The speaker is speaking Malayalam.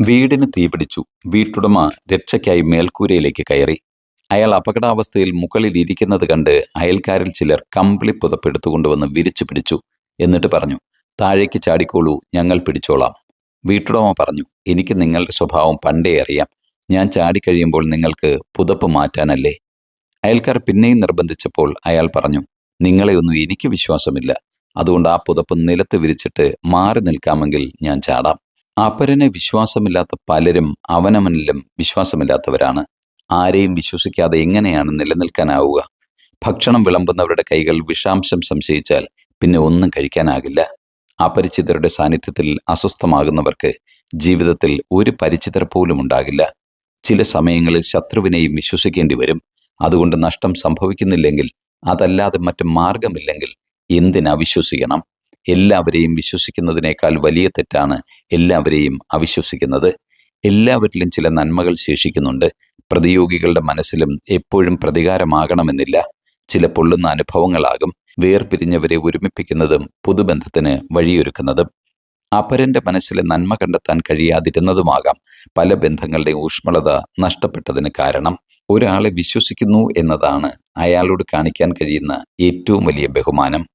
വീടിന് തീപിടിച്ചു വീട്ടുടമ രക്ഷയ്ക്കായി മേൽക്കൂരയിലേക്ക് കയറി. അയാൾ അപകടാവസ്ഥയിൽ മുകളിൽ ഇരിക്കുന്നത് കണ്ട് അയൽക്കാരിൽ ചിലർ കമ്പിളി പുതപ്പെടുത്തുകൊണ്ടുവന്ന് വിരിച്ചു പിടിച്ചു എന്നിട്ട് പറഞ്ഞു താഴേക്ക് ചാടിക്കോളൂ ഞങ്ങൾ പിടിച്ചോളാം. വീട്ടുടമ പറഞ്ഞു എനിക്ക് നിങ്ങളുടെ സ്വഭാവം പണ്ടേ അറിയാം. ഞാൻ ചാടിക്കഴിയുമ്പോൾ നിങ്ങൾക്ക് പുതപ്പ് മാറ്റാനല്ലേ? അയൽക്കാർ പിന്നെയും നിർബന്ധിച്ചപ്പോൾ അയാൾ പറഞ്ഞു നിങ്ങളെയൊന്നും എനിക്ക് വിശ്വാസമില്ല. അതുകൊണ്ട് ആ പുതപ്പ് നിലത്ത് വിരിച്ചിട്ട് മാറി നിൽക്കാമെങ്കിൽ ഞാൻ ചാടാം. അപരനെ വിശ്വാസമില്ലാത്ത പലരും അവനവനിലും വിശ്വാസമില്ലാത്തവരാണ്. ആരെയും വിശ്വസിക്കാതെ എങ്ങനെയാണ് നിലനിൽക്കാനാവുക? ഭക്ഷണം വിളമ്പുന്നവരുടെ കൈകൾ വിഷാംശം സംശയിച്ചാൽ പിന്നെ ഒന്നും കഴിക്കാനാകില്ല. അപരിചിതരുടെ സാന്നിധ്യത്തിൽ അസ്വസ്ഥമാകുന്നവർക്ക് ജീവിതത്തിൽ ഒരു പരിചിതർ പോലും ഉണ്ടാകില്ല. ചില സമയങ്ങളിൽ ശത്രുവിനെയും വിശ്വസിക്കേണ്ടി വരും. അതുകൊണ്ട് നഷ്ടം സംഭവിക്കുന്നില്ലെങ്കിൽ അതല്ലാതെ മറ്റു മാർഗമില്ലെങ്കിൽ എന്തിനാ വിശ്വസിക്കണം? എല്ലാവരെയും വിശ്വസിക്കുന്നതിനേക്കാൾ വലിയ തെറ്റാണ് എല്ലാവരെയും അവിശ്വസിക്കുന്നത്. എല്ലാവരിലും ചില നന്മകൾ ശേഷിക്കുന്നുണ്ട്. പ്രതിയോഗികളുടെ മനസ്സിലും എപ്പോഴും പ്രതികാരമാകണമെന്നില്ല. ചില പൊള്ളുന്ന അനുഭവങ്ങളാകും വേർപിരിഞ്ഞവരെ ഒരുമിപ്പിക്കുന്നതും പുതുബന്ധത്തിന് വഴിയൊരുക്കുന്നതും. അപരന്റെ മനസ്സിലെ നന്മ കണ്ടെത്താൻ കഴിയാതിരുന്നതുമാകാം പല ബന്ധങ്ങളുടെ ഊഷ്മളത നഷ്ടപ്പെട്ടതിന് കാരണം. ഒരാളെ വിശ്വസിക്കുന്നു എന്നതാണ് അയാളോട് കാണിക്കാൻ കഴിയുന്ന ഏറ്റവും വലിയ ബഹുമാനം.